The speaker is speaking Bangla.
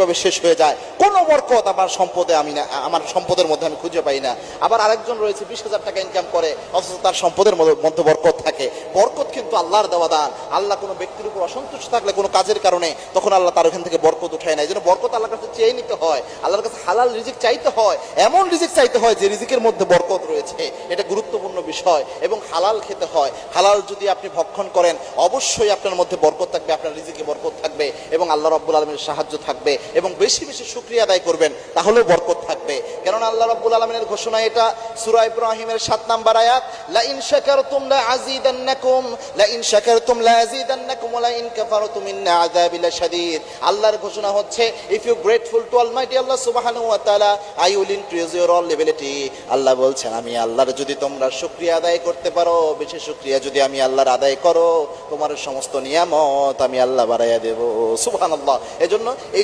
ভাবে শেষ হয়ে যায়। কোনো বরকত আমার সম্পদে আমি না আমার সম্পদের মধ্যে আমি খুঁজে পাই না। আবার আরেকজন রয়েছে, বিশ হাজার টাকা ইনকাম করে, অথচ তার সম্পদের মধ্যে বরকত থাকে। বরকত কিন্তু আল্লাহর দেওয়া দান। আল্লাহ কোনো ব্যক্তির উপর অসন্তুষ্ট থাকলে কোনো কাজের কারণে তখন আল্লাহ তার ওখান থেকে বরকত উঠায় না। এই জন্য বরকত আল্লাহর কাছে চেয়ে নিতে হয়। আল্লাহর কাছে হালাল রিজিক চাইতে হয়। এমন রিজিক চাইতে হয় যে রিজিকের মধ্যে বরকত রয়েছে। এটা গুরুত্বপূর্ণ বিষয় এবং হালাল খেতে হয়। হালাল যদি আপনি ভক্ষণ করেন, অবশ্যই আপনার মধ্যে বরকত থাকবে, আপনার রিজিকে বরকত থাকবে এবং আল্লাহ রব্বুল আলমের সাহায্য থাকবে। এবং বেশি বেশি শুক্রিয়া আদায় করবেন, তাহলেও বরকত থাকবে। কেননা আল্লাহ রব্বুল আলমের ঘোষণা এটা, সুরা ইব্রাহিমের সাত নাম্বার আয়াত লা ইন শাকারতুম লা আযীদান্নাকুম লা ইন শাকারতুম লা আযীদান্নাকুম ওয়া লা ইন কাফারতুম ইন্না আযাবি লাশাদীদ। আল্লাহর ঘোষণা হচ্ছে if you grateful to almighty Allah সুবহানাহু ওয়া তাআলা I will increase your all levelity Allah বলছেন, আমি আল্লাহর যদি তোমরা শুকরিয়া আদায় করতে পারো, বেশি শুকরিয়া যদি আমি আল্লাহর আদায় করো, তোমার সমস্ত নিয়ামত আমি আল্লাহ বাড়াইয়া দেব। সুবহানাল্লাহ। এজন্য